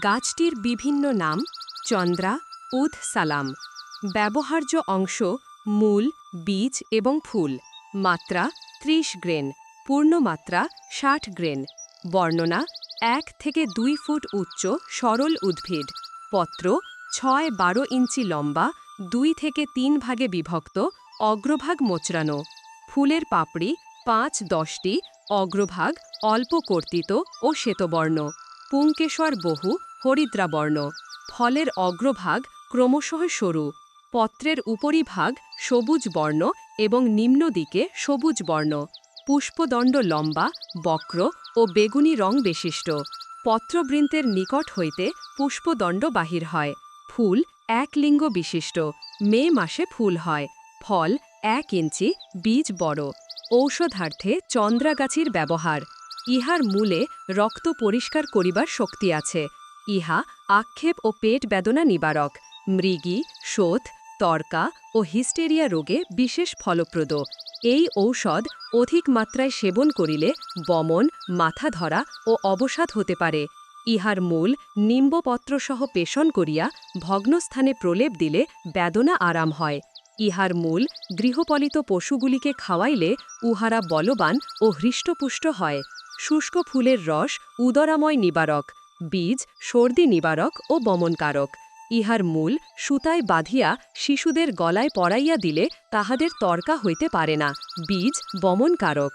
গাছটির বিভিন্ন নাম চন্দ্রা, উদ সালাম। ব্যবহার্য অংশ মূল, বীজ এবং ফুল। মাত্রা ত্রিশ গ্রেন, পূর্ণমাত্রা ষাট গ্রেন। বর্ণনা এক থেকে দুই ফুট উচ্চ সরল উদ্ভিদ। পত্র ছয় বারো ইঞ্চি লম্বা, দুই থেকে তিন ভাগে বিভক্ত, অগ্রভাগ মোচড়ানো। ফুলের পাপড়ি পাঁচ দশটি, অগ্রভাগ অল্প কর্তিত ও শ্বেতবর্ণ। পুংকেশর বহু, হরিদ্রাবর্ণ। ফলের অগ্রভাগ ক্রমশঃ সরু। পত্রের উপরিভাগ সবুজ বর্ণ এবং নিম্ন দিকে সবুজ বর্ণ। পুষ্পদণ্ড লম্বা, বক্র ও বেগুনি রং বিশিষ্ট। পত্রবৃন্তের নিকট হইতে পুষ্পদণ্ড বাহির হয়। ফুল এক লিঙ্গ বিশিষ্ট। মে মাসে ফুল হয়। ফল এক ইঞ্চি, বীজ বড়। ঔষধার্থে চন্দ্রাগাছির ব্যবহার। ইহার মূলে রক্ত পরিষ্কার করিবার শক্তি আছে। ইহা আক্ষেপ ও পেট বেদনা নিবারক। মৃগী, শোথ, তর্কা ও হিস্টেরিয়া রোগে বিশেষ ফলপ্রদ। এই ঔষধ অধিক মাত্রায় সেবন করিলে বমন, মাথা ধরা ও অবসাদ হতে পারে। ইহার মূল নিম্বপত্রসহ পেষণ করিয়া ভগ্নস্থানে প্রলেপ দিলে বেদনা আরাম হয়। ইহার মূল গৃহপালিত পশুগুলিকে খাওয়াইলে উহারা বলবান ও হৃষ্টপুষ্ট হয়। শুষ্ক ফুলের রস উদরাময় নিবারক, বীজ সর্দি নিবারক ও বমনকারক। ইহার মূল সুতায় বাঁধিয়া শিশুদের গলায় পড়াইয়া দিলে তাহাদের তর্কা হইতে পারে না, বীজ বমনকারক।